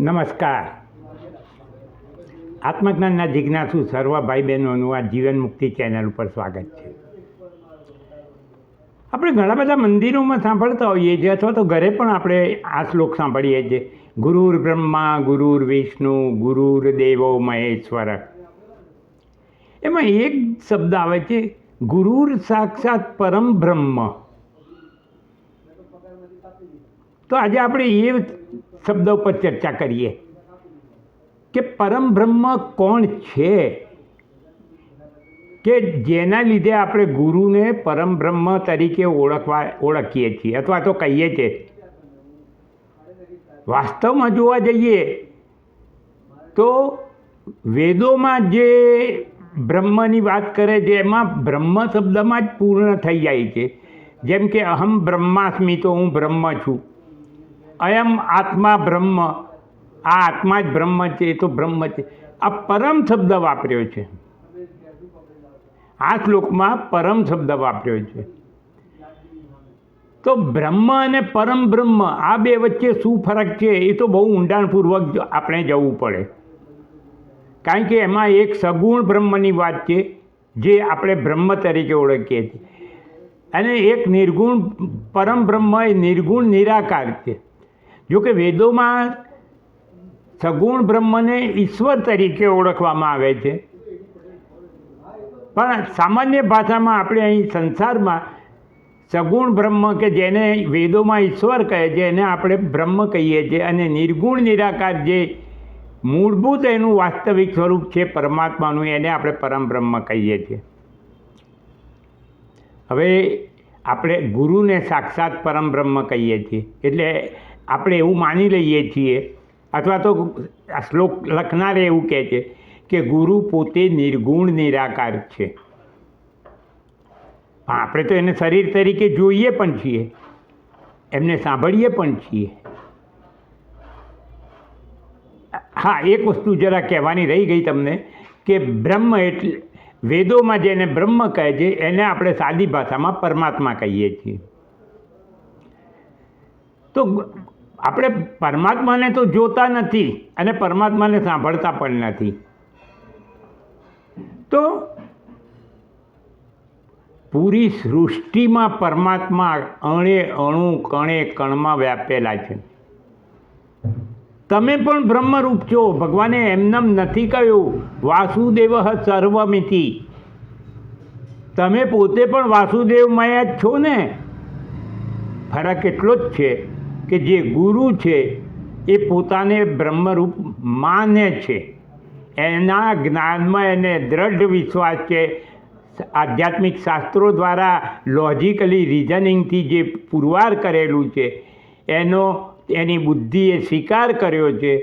નમસ્કાર. આત્મજ્ઞાનના જિજ્ઞાસુ સર્વ ભાઈ બહેનોનું આ જીવન મુક્તિ ચેનલ ઉપર સ્વાગત છે. આપણે ઘણા બધા મંદિરોમાં સાંભળતા હોઈએ છીએ અથવા તો ઘરે પણ આપણે આ શ્લોક સાંભળીએ છીએ. ગુરુર બ્રહ્મા, ગુરુર વિષ્ણુ, ગુરુર દેવો મહેશ્વર. એમાં એક શબ્દ આવે છે, ગુરુર સાક્ષાત પરમ બ્રહ્મ. તો આજે આપણે એ શબ્દ ઉપર ચર્ચા કરીએ કે પરમ બ્રહ્મ કોણ છે? કે જેના લીધે આપણે ગુરુને પરમ બ્રહ્મ તરીકે ઓળખવા, ઓળખીએ છીએ અથવા તો કહીએ છીએ. વાસ્તવમાં જોવા જઈએ તો વેદોમાં જે બ્રહ્મની વાત કરે છે, એમાં બ્રહ્મ શબ્દમાં જ પૂર્ણ થઈ જાય છે. જેમ કે અહમ બ્રહ્માસ્મિ તો હું બ્રહ્મ છું. અયમ આત્મા બ્રહ્મ. આ આત્મા જ બ્રહ્મ છે, એ તો બ્રહ્મ છે. આ પરમ શબ્દ વાપર્યો છે. આ શ્લોકમાં પરમ શબ્દ વાપર્યો છે. તો બ્રહ્મ અને પરમ બ્રહ્મ, આ બે વચ્ચે શું ફરક છે, એ તો બહુ ઊંડાણપૂર્વક આપણે જવું પડે. કારણ કે એમાં એક સગુણ બ્રહ્મની વાત છે, જે આપણે બ્રહ્મ તરીકે ઓળખીએ છીએ. અને એક નિર્ગુણ, પરમ બ્રહ્મ એ નિર્ગુણ નિરાકાર છે. જો કે વેદોમાં સગુણ બ્રહ્મને ઈશ્વર તરીકે ઓળખવામાં આવે છે. પણ સામાન્ય ભાષામાં આપણે અહીં સંસારમાં સગુણ બ્રહ્મ કે જેને વેદોમાં ઈશ્વર કહે છે, એને આપણે બ્રહ્મ કહીએ છીએ અને નિર્ગુણ નિરાકાર જે મૂળભૂત એનું વાસ્તવિક સ્વરૂપ છે પરમાત્માનું, એને આપણે પરમ બ્રહ્મ કહીએ છીએ. હવે આપણે ગુરુને સાક્ષાત પરમ બ્રહ્મ કહીએ છીએ. એટલે આપણે એવું માની લઈએ છીએ, અથવા તો આ શ્લોક લખનારે એવું કહે છે કે ગુરુ પોતે નિર્ગુણ, નિરાકાર છે. આપણે તો એને શરીર તરીકે જોઈએ પણ છીએ, એમને સાંભળીએ પણ છીએ. હા, એક વસ્તુ જરા કહેવાની રહી ગઈ તમને કે બ્રહ્મ એટલે, વેદોમાં જેને બ્રહ્મ કહે છે, એને આપણે સાદી ભાષામાં પરમાત્મા કહીએ છીએ. તો આપણે પરમાત્માને તો જોતા નથી અને પરમાત્માને સાંભળતા પણ નથી. તો પૂરી સૃષ્ટિમાં પરમાત્મા અણે, અણુ, કણે, કણમાં વ્યાપેલા છે. તમે પણ બ્રહ્મરૂપ છો. ભગવાને એમનેમ નથી કહ્યું, વાસુદેવ સર્વમિતિ. તમે પોતે પણ વાસુદેવમય જ છો ને? ફરક એટલો જ છે. કે જે ગુરુ છે, એ પોતાને બ્રહ્મરૂપ માને છે. એના જ્ઞાનમાં એને દ્રઢ વિશ્વાસ છે. આધ્યાત્મિક શાસ્ત્રો દ્વારા લોજિકલી રિઝનિંગથી જે પુરવાર કરેલું છે, એનો, એની બુદ્ધિએ સ્વીકાર કર્યો છે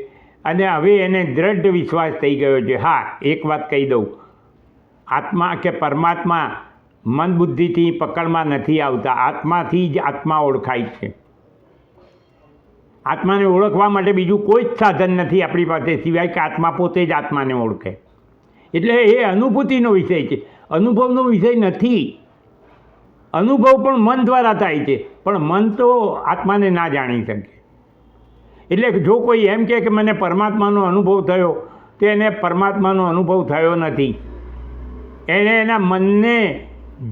અને હવે એને દ્રઢ વિશ્વાસ થઈ ગયો છે. હા, એક વાત કહી દઉં. આત્મા કે પરમાત્મા મન બુદ્ધિથી પકડમાં નથી આવતા. આત્માથી જ આત્મા ઓળખાય છે. આત્માને ઓળખવા માટે બીજું કોઈ જ સાધન નથી આપણી પાસે, સિવાય કે આત્મા પોતે જ આત્માને ઓળખે. એટલે એ અનુભૂતિનો વિષય છે. અનુભવનો વિષય નથી. અનુભવ પણ મન દ્વારા થાય છે, પણ મન તો આત્માને ના જાણી શકે. એટલે જો કોઈ એમ કહે કે મને પરમાત્માનો અનુભવ થયો, તો એને પરમાત્માનો અનુભવ થયો નથી. એણે એના મનને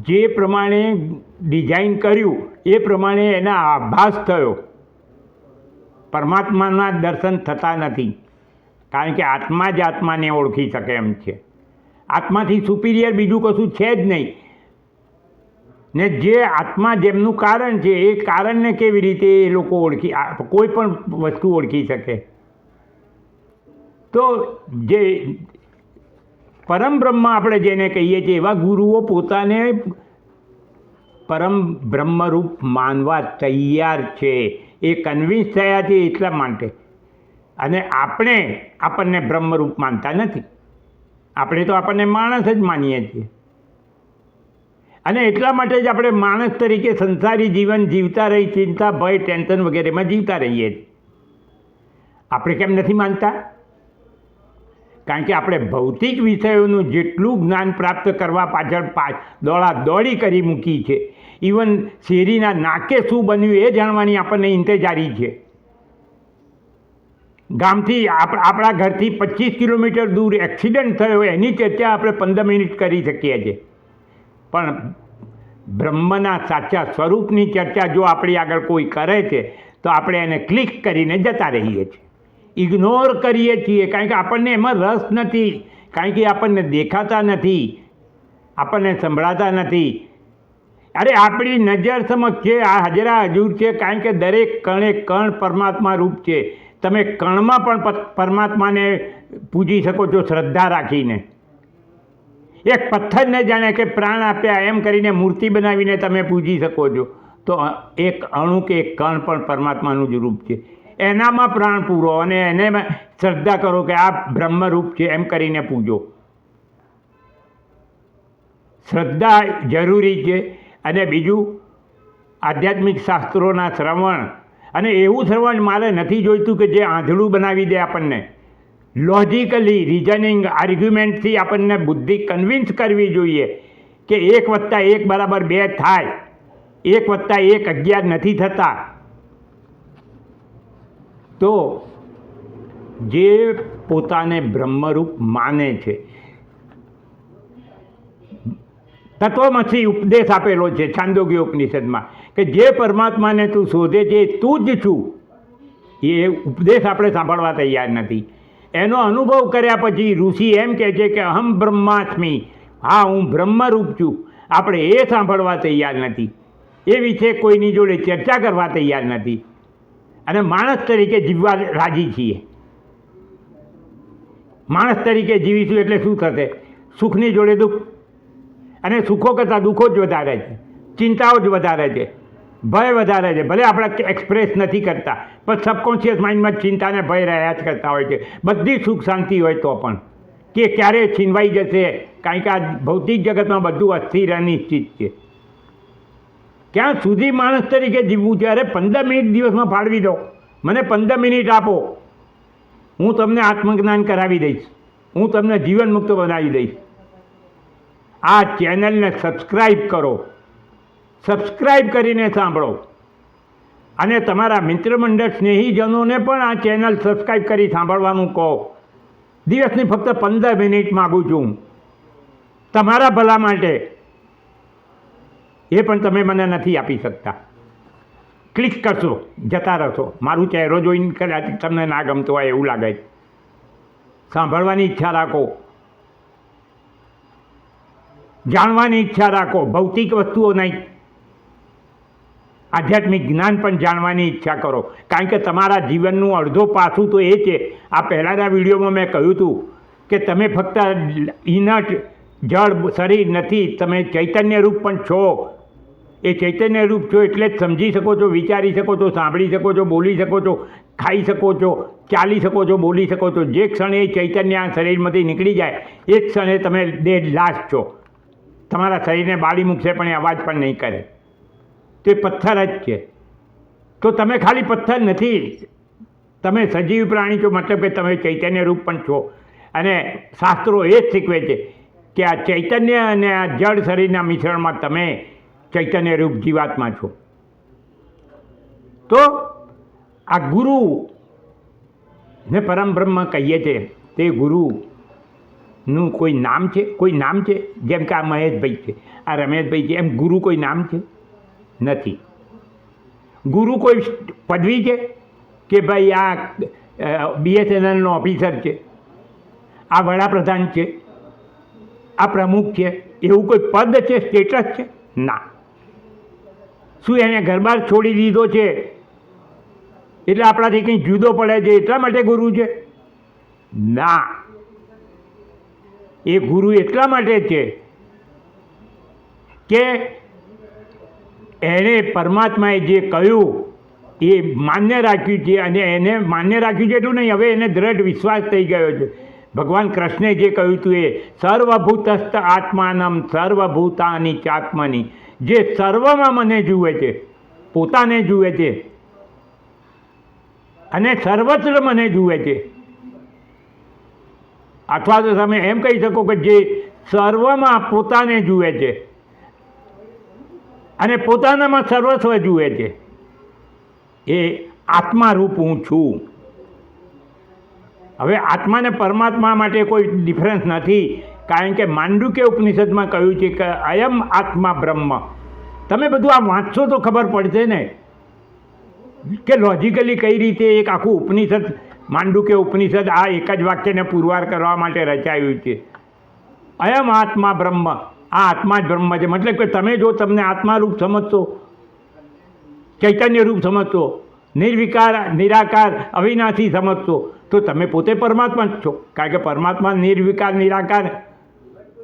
જે પ્રમાણે ડિઝાઇન કર્યું, એ પ્રમાણે એના આભાસ થયો. પરમાત્માના દર્શન થતા નથી. કારણ કે આત્મા જ આત્માને ઓળખી શકે એમ છે. આત્માથી સુપિરિયર બીજું કશું છે જ નહીં. ને જે આત્મા જેમનું કારણ છે, એ કારણને કેવી રીતે એ લોકો ઓળખી કોઈ પણ વસ્તુ ઓળખી શકે. તો જે પરમ બ્રહ્મ આપણે જેને કહીએ છીએ, એવા ગુરુઓ પોતાને પરમ બ્રહ્મરૂપ માનવા તૈયાર છે. એ કન્વિન્સ થયા છે એટલા માટે. અને આપણે આપણને બ્રહ્મરૂપ માનતા નથી. આપણે તો આપણને માણસ જ માનીએ છીએ. અને એટલા માટે જ આપણે માણસ તરીકે સંસારી જીવન જીવતા રહી, ચિંતા, ભય, ટેન્શન વગેરેમાં જીવતા રહીએ છીએ. આપણે કેમ નથી માનતા? કારણ કે આપણે ભૌતિક વિષયોનું જેટલું જ્ઞાન પ્રાપ્ત કરવા પાછળ દોડા દોડી કરી મૂકી છે ઇવન શેરીના નાકે શું બન્યું એ જાણવાની આપણને ઇંતજારી છે. ગામથી આપ- આપણા ઘરથી પચીસ કિલોમીટર દૂર એક્સિડન્ટ થયો એની ચર્ચા આપણે પંદર મિનિટ કરી શકીએ છીએ. પણ બ્રહ્મના સાચા સ્વરૂપની ચર્ચા જો આપણી આગળ કોઈ કરે છે, તો આપણે એને ક્લિક કરીને જતા રહીએ છીએ. ઇગ્નોર કરીએ છીએ, કારણ કે આપણને એમાં રસ નથી, કારણ કે આપણને દેખાતા નથી, આપણને સંભળાતા નથી. અરે, આપણી નજર સમક્ષ છે આ હજરા હજૂર છે, કારણ કે દરેક કણે કણ પરમાત્મા રૂપ છે. તમે કણમાં પણ પરમાત્માને પૂજી શકો છો શ્રદ્ધા રાખીને. એક પથ્થરને જાણે કે પ્રાણ આપ્યા, એમ કરીને મૂર્તિ બનાવીને તમે પૂજી શકો છો. તો એક અણુ કે એક કણ પણ પરમાત્માનું જ રૂપ છે. એનામાં પ્રાણ પૂરો અને એને શ્રદ્ધા કરો કે આ બ્રહ્મરૂપ છે, એમ કરીને પૂજો. શ્રદ્ધા જરૂરી છે. અને બીજું, આધ્યાત્મિક શાસ્ત્રોના શ્રવણ. અને એવું શ્રવણ મારે નથી જોઈતું કે જે આંધળું બનાવી દે આપણને. લોજિકલી રિઝનિંગ આર્ગ્યુમેન્ટથી આપણને બુદ્ધિ કન્વિન્સ કરવી જોઈએ કે એક વત્તા એક બરાબર બે થાય. એક વત્તા એક અગિયાર નથી થતા. તો જે પોતાને બ્રહ્મરૂપ માને છે તત્વમસી ઉપદેશ આપેલો છે છાંદોગી ઉપનિષદમાં કે જે પરમાત્માને તું શોધે છે, તું જ છું. એ ઉપદેશ આપણે સાંભળવા તૈયાર નથી. એનો અનુભવ કર્યા પછી ઋષિ એમ કહે છે કે અહમ બ્રહ્માસ્મી, હા, હું બ્રહ્મરૂપ છું. આપણે એ સાંભળવા તૈયાર નથી. એ વિશે કોઈની જોડે ચર્ચા કરવા તૈયાર નથી. અને માણસ તરીકે જીવવા રાજી છીએ. માણસ તરીકે જીવીશું એટલે શું થશે? સુખની જોડે દુઃખ અને સુખો કરતાં દુઃખો જ વધારે છે. ચિંતાઓ જ વધારે છે. ભય વધારે છે. ભલે આપણે એક્સપ્રેસ નથી કરતા, પણ સબકોન્શિયસ માઇન્ડમાં ચિંતાને ભય રહ્યા જ કરતા હોય છે. બધી સુખ શાંતિ હોય તો પણ. કે ક્યારે છીનવાઈ જશે કારણ કે આ ભૌતિક જગતમાં બધું અસ્થિર અનિશ્ચિત છે. ક્યાં સુધી માણસ તરીકે જીવવું છે? અરે પંદર મિનિટ દિવસમાં ફાળવી દો. મને પંદર મિનિટ આપો. હું તમને આત્મજ્ઞાન કરાવી દઈશ. હું તમને જીવન મુક્ત બનાવી દઈશ. આ ચેનલને સબસ્ક્રાઈબ કરો. સબસ્ક્રાઈબ કરીને સાંભળો. અને તમારા મિત્રમંડળ સ્નેહીજનોને પણ આ ચેનલ સબસ્ક્રાઈબ કરી સાંભળવાનું કહો. દિવસની ફક્ત પંદર મિનિટ માગું છું. તમારા ભલા માટે. એ પણ તમે મને નથી આપી શકતા. ક્લિક કરશો, જતા રહેશો. મારું ચહેરો જોઈને કદાચ તમને ના ગમતો હોય એવું લાગે. સાંભળવાની ઈચ્છા રાખો. જાણવાની ઈચ્છા રાખો, ભૌતિક વસ્તુઓ નહીં. આધ્યાત્મિક જ્ઞાન પણ જાણવાની ઈચ્છા કરો. કારણ કે તમારા જીવનનું અડધો પાસું તો એ છે. આ પહેલાંના વિડીયોમાં મેં કહ્યું હતું કે તમે ફક્ત ઇનટ જળ, શરીર નથી, તમે ચૈતન્ય રૂપ પણ છો. એ ચૈતન્ય રૂપ છો એટલે જ સમજી શકો છો, વિચારી શકો છો, સાંભળી શકો છો, બોલી શકો છો, ખાઈ શકો છો, ચાલી શકો છો, બોલી શકો છો. જે ક્ષણે ચૈતન્ય શરીરમાંથી નીકળી જાય, એ જ ક્ષણે તમે ડેડ લાસ્ટ છો. તમારા શરીરને બાળી મૂકશે પણ એ અવાજ પણ નહીં કરે. તે પથ્થર જ છે. તો તમે ખાલી પથ્થર નથી. તમે સજીવ પ્રાણી છો, મતલબ કે તમે ચૈતન્ય રૂપ પણ છો. અને શાસ્ત્રો એ જ શીખવે છે કે આ ચૈતન્ય અને આ જળ શરીરના મિશ્રણમાં તમે ચૈતન્ય રૂપ જીવાત્મા છો. તો આ ગુરુ ને પરમ બ્રહ્મ કહીએ છીએ તે ગુરુનું કોઈ નામ છે? કોઈ નામ છે? જેમ કે આ મહેશભાઈ છે. આ રમેશભાઈ છે. એમ ગુરુ કોઈ નામ છે? નથી. ગુરુ કોઈ પદવી છે? કે ભાઈ આ બીએસએનએલનો ઓફિસર છે? આ વડાપ્રધાન છે? આ પ્રમુખ છે? એવું કોઈ પદ છે? સ્ટેટસ છે? ના. શું એને ઘરબાર છોડી દીધો છે? એટલે આપણાથી કંઈ જુદો પડે છે? એટલા માટે ગુરુ છે? ના. એ ગુરુ એટલા માટે છે કે એણે પરમાત્માએ જે કહ્યું એ માન્ય રાખ્યું છે અને એને માન્ય રાખ્યું છે એટલું નહીં, હવે એને દ્રઢ વિશ્વાસ થઈ ગયો છે. ભગવાન કૃષ્ણે જે કહ્યું હતું એ, સર્વભૂતસ્થ આત્માનમ, સર્વભૂતાની ચાત્માની, જે સર્વમાં મને જુએ છે, પોતાને જુએ છે અને સર્વત્ર મને જુએ છે. અથવા તો તમે એમ કહી શકો કે જે સર્વમાં પોતાને જુએ છે. અને પોતાનામાં સર્વસ્વ જુએ છે. એ આત્મારૂપ હું છું. હવે આત્માને પરમાત્મા માટે કોઈ ડિફરન્સ નથી. કારણ કે માંડુકે ઉપનિષદમાં કહ્યું છે કે અયમ આત્મા બ્રહ્મ. તમે બધું આ વાંચશો તો ખબર પડશે ને. કે લોજિકલી કઈ રીતે એક આખું ઉપનિષદ માંડુક્ય ઉપનિષદ આ એક જ વાક્યને પુરવાર કરવા માટે રચાયું છે. અયમ આત્મા બ્રહ્મ. આ આત્મા જ બ્રહ્મ છે. મતલબ કે તમે જો તમને આત્મા રૂપ સમજશો ચૈતન્ય રૂપ સમજશો, નિર્વિકાર, નિરાકાર, અવિનાશી સમજશો, તો તમે પોતે પરમાત્મા જ છો. કારણ કે પરમાત્મા નિર્વિકાર, નિરાકાર,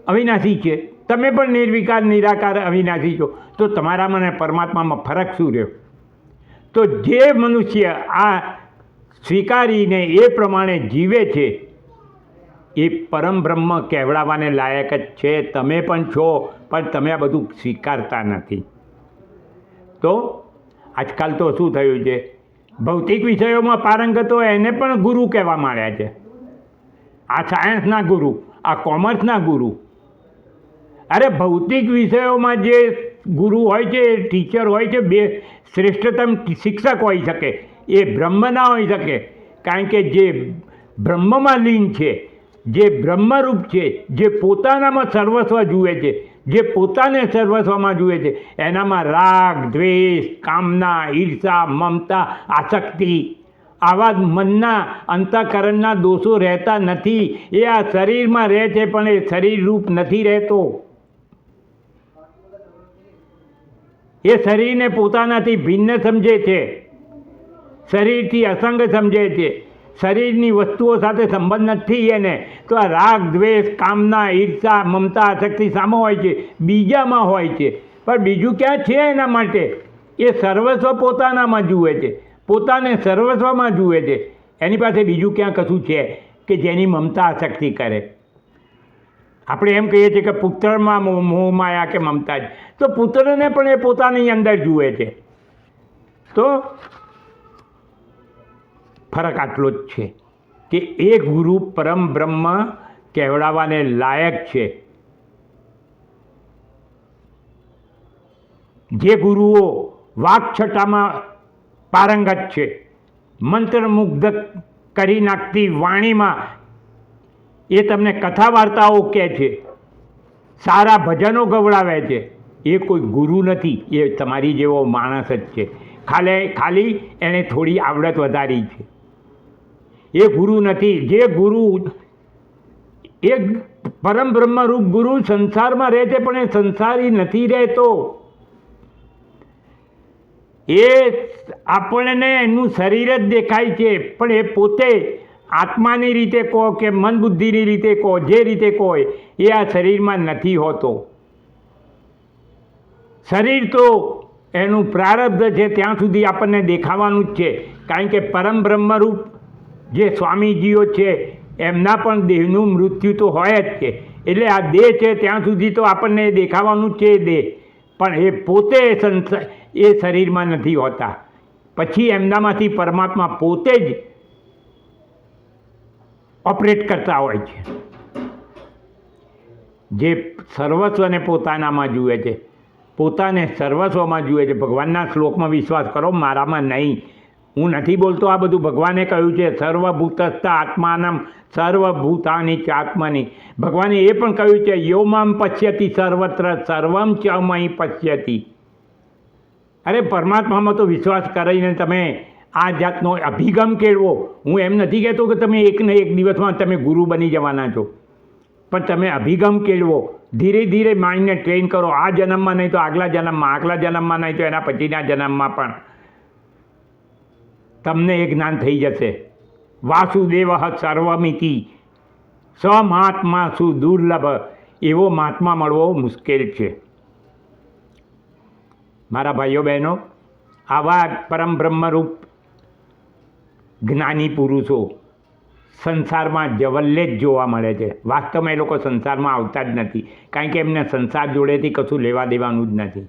અવિનાશી છે. તમે પણ નિર્વિકાર, નિરાકાર, અવિનાશી છો. તો તમારામાં અને પરમાત્મામાં ફરક શું રહ્યો? તો જે મનુષ્ય આ સ્વીકારીને એ પ્રમાણે જીવે છે. એ પરમ બ્રહ્મ કહેવડાવવાને લાયક જ છે. તમે પણ છો, પણ તમે આ બધું સ્વીકારતા નથી. તો આજકાલ તો શું થયું છે? ભૌતિક વિષયોમાં પારંગતો એને પણ ગુરુ કહેવા માંડ્યા છે. આ સાયન્સના ગુરુ, આ કોમર્સના ગુરુ. અરે ભૌતિક વિષયોમાં જે ગુરુ હોય છે, ટીચર હોય છે, બે શ્રેષ્ઠતમ શિક્ષક હોઈ શકે. એ બ્રહ્મ ના હોઈ શકે. કારણ કે જે બ્રહ્મમાં લીન છે, જે બ્રહ્મરૂપ છે, જે પોતાનામાં સર્વસ્વ જુએ છે, જે પોતાને સર્વસ્વમાં જુએ છે, એનામાં રાગ, દ્વેષ, કામના, ઈર્ષા, મમતા, આસક્તિ આવા મનના અંતઃકરણના દોષો રહેતા નથી. એ આ શરીરમાં રહે છે, પણ એ શરીર રૂપ નથી રહેતો. એ શરીરને પોતાનાથી ભિન્ન સમજે છે. શરીરથી અસંગ સમજે છે. શરીરની વસ્તુઓ સાથે સંબંધ નથી એને. તો આ રાગ, દ્વેષ, કામના, ઈર્ષા, મમતા, આસક્તિ સામો હોય છે. બીજામાં હોય છે. પણ બીજું ક્યાં છે એના માટે? એ સર્વસ્વ પોતાનામાં જુએ છે. પોતાને સર્વસ્વમાં જુએ છે. એની પાસે બીજું ક્યાં કશું છે કે જેની મમતા આસક્તિ કરે? આપણે એમ કહીએ છીએ કે પુત્રમાં મોહ માયા કે મમતા તો પુત્રને પણ એ પોતાની અંદર જુએ છે. તો ફરક આટલો જ છે કે એ ગુરુ પરમ બ્રહ્મ કહેવડાવવાને લાયક છે. જે ગુરુઓ વાકછટામાં પારંગત છે મંત્રમુગ્ધ કરી નાખતી વાણીમાં એ તમને કથા વાર્તાઓ કહે છે, સારા ભજનો ગવડાવે છે, એ કોઈ ગુરુ નથી, એ તમારી જેવો માણસ જ છે. ખાલી ખાલી એણે થોડી આવડત વધારી છે. એ ગુરુ નથી. જે ગુરુ એ પરમ બ્રહ્મરૂપ ગુરુ સંસારમાં રહે છે, પણ એ સંસારી નથી રહેતો. એ આપણને એનું શરીર જ દેખાય છે, પણ એ પોતે આત્માની રીતે કહો કે મન બુદ્ધિની રીતે કહો, જે રીતે કહો, એ આ શરીરમાં નથી હોતો. શરીર તો એનું પ્રારબ્ધ છે, ત્યાં સુધી આપણને દેખાવાનું જ છે. કારણ કે પરમ બ્રહ્મરૂપ જે સ્વામીજીઓ છે, એમના પણ દેહનું મૃત્યુ તો હોય જ છે. એટલે આ દેહ છે, ત્યાં સુધી તો આપણને દેખાવાનું છે દેહ. પણ એ પોતે એ શરીરમાં નથી હોતા. પછી એમનામાંથી પરમાત્મા પોતે જ ઓપરેટ કરતા હોય છે. જે સર્વસ્વને પોતાનામાં જુએ છે. પોતાને સર્વસ્વમાં જુએ છે. ભગવાનના શ્લોકમાં વિશ્વાસ કરો, મારામાં નહીં. હું નથી બોલતો આ બધું ભગવાને કહ્યું છે, સર્વભૂતસ્થ આત્માનમ, સર્વભૂતાની ચ આત્માની ભગવાને એ પણ કહ્યું છે, યોમામ પશ્યતિ સર્વત્ર, સર્વમ ચમય પશ્યતિ. અરે પરમાત્મામાં તો વિશ્વાસ કરીને તમે આ જાતનો અભિગમ કેળવો. હું એમ નથી કહેતો કે તમે એકને એક દિવસમાં તમે ગુરુ બની જવાના છો. પણ તમે અભિગમ કેળવો. ધીરે ધીરે માઇન્ડને ટ્રેન કરો. આ જન્મમાં નહીં તો આગલા જન્મમાં આગલા જન્મમાં નહીં તો એના પછીના જન્મમાં પણ. તમને એ જ્ઞાન થઈ જશે. વાસુદેવ સર્વમિતિ. સમાત્મા સુ દુર્લભ. એવો મહાત્મા મળવો મુશ્કેલ છે. મારા ભાઈઓ બહેનો, આવા પરમ બ્રહ્મરૂપ જ્ઞાની પુરુષો સંસારમાં જવલ્લે જ જોવા મળે છે. વાસ્તવમાં એ લોકો સંસારમાં આવતા જ નથી. કારણ કે એમને સંસાર જોડેથી કશું લેવા દેવાનું જ નથી.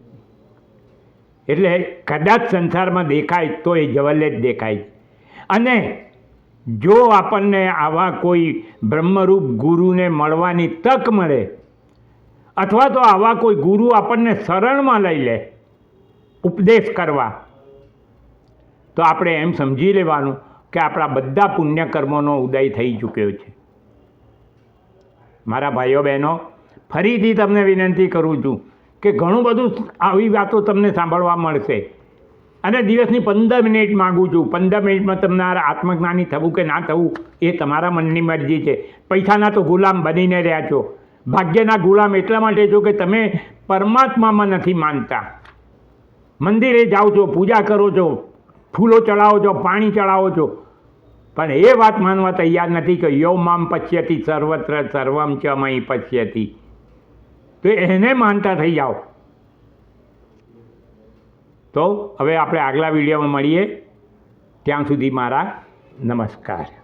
એટલે કદાચ સંસારમાં દેખાય તો એ જવલ્લે જ દેખાય. અને જો આપણને આવા કોઈ બ્રહ્મરૂપ ગુરુને મળવાની તક મળે, અથવા તો આવા કોઈ ગુરુ આપણને શરણમાં લઈ લે, ઉપદેશ કરવા, તો આપણે એમ સમજી લેવાનું કે આપણા બધા પુણ્ય કર્મોનો ઉદય થઈ ચૂક્યો છે. મારા ભાઈઓ બહેનો, ફરીથી તમને વિનંતી કરું છું કે ઘણું બધું આવી વાતો તમને સાંભળવા મળશે. અને દિવસની પંદર મિનિટ માગું છું. પંદર મિનિટમાં તમને આત્મજ્ઞાની થવું કે ના થવું એ તમારા મનની મરજી છે. પૈસાના તો ગુલામ બનીને રહ્યા છો. ભાગ્યના ગુલામ એટલા માટે છો કે તમે પરમાત્મામાં નથી માનતા. મંદિરે જાઓ છો, પૂજા કરો છો, ફૂલો ચડાવો છો, પાણી ચડાવો છો. પણ એ વાત માનવા તૈયાર નથી કે યો મામ પશ્યતી, સર્વત્ર સર્વમ ચમય મય પશ્યતી. તો એને માનતા થઈ જાઓ. તો હવે આપણે આગલા વિડીયોમાં મળીએ. ત્યાં સુધી મારા નમસ્કાર.